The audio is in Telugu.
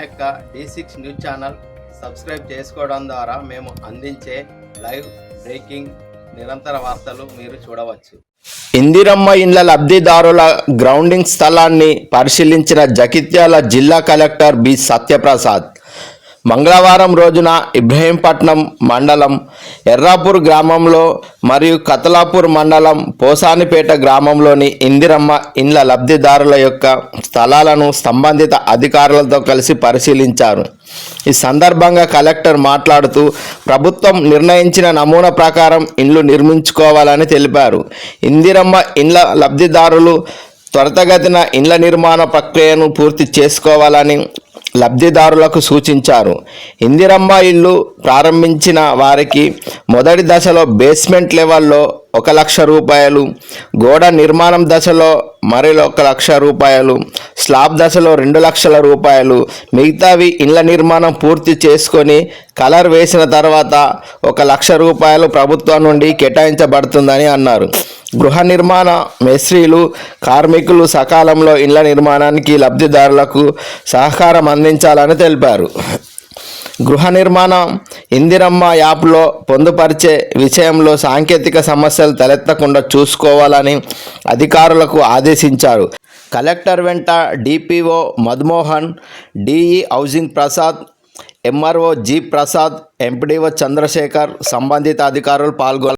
యొక్క D six news channel subscribe చేసుకోవడం ద్వారా మేము అందించే లైవ్ బ్రేకింగ్ నిరంతర వార్తలు మీరు చూడవచ్చు. ఇందిరమ్మ ఇండ్ల లబ్ధిదారుల గ్రౌండింగ్ స్థలాన్ని పరిశీలించిన జగిత్యాల జిల్లా కలెక్టర్ బి సత్యప్రసాద్. మంగళవారం రోజున ఇబ్రహీంపట్నం మండలం ఎర్రాపూర్ గ్రామంలో మరియు కతలాపూర్ మండలం పోసానిపేట గ్రామంలోని ఇందిరమ్మ ఇండ్ల లబ్ధిదారుల యొక్క స్థలాలను సంబంధిత అధికారులతో కలిసి పరిశీలించారు. ఈ సందర్భంగా కలెక్టర్ మాట్లాడుతూ ప్రభుత్వం నిర్ణయించిన నమూనా ప్రకారం ఇండ్లు నిర్మించుకోవాలని తెలిపారు. ఇందిరమ్మ ఇండ్ల లబ్ధిదారులు త్వరితగతిన ఇండ్ల నిర్మాణ ప్రక్రియను పూర్తి చేసుకోవాలని లబ్ధిదారులకు సూచించారు. ఇందిరమ్మ ఇల్లు ప్రారంభించిన వారికి మొదటి దశలో బేస్మెంట్ లెవెల్లో ఒక లక్ష రూపాయలు గోడ నిర్మాణం దశలో మరో ఒక లక్ష రూపాయలు స్లాబ్ దశలో రెండు లక్షల రూపాయలు మిగతావి ఇళ్ళ నిర్మాణం పూర్తి చేసుకొని కలర్ వేసిన తర్వాత ఒక లక్ష రూపాయలు ప్రభుత్వం నుండి కేటాయించబడుతుందని అన్నారు. గృహ నిర్మాణ మేస్త్రీలు కార్మికులు సకాలంలో ఇళ్ళ నిర్మాణానికి లబ్ధిదారులకు సహకారం అందించాలని తెలిపారు. గృహ నిర్మాణం ఇందిరమ్మ యాప్లో పొందుపరిచే విషయంలో సాంకేతిక సమస్యలు తలెత్తకుండా చూసుకోవాలని అధికారులకు ఆదేశించారు. కలెక్టర్ వెంట DPO Madhumohan DE housing Prasad MRO G Prasad MPDO Chandrashekhar సంబంధిత అధికారులు పాల్గొన్నారు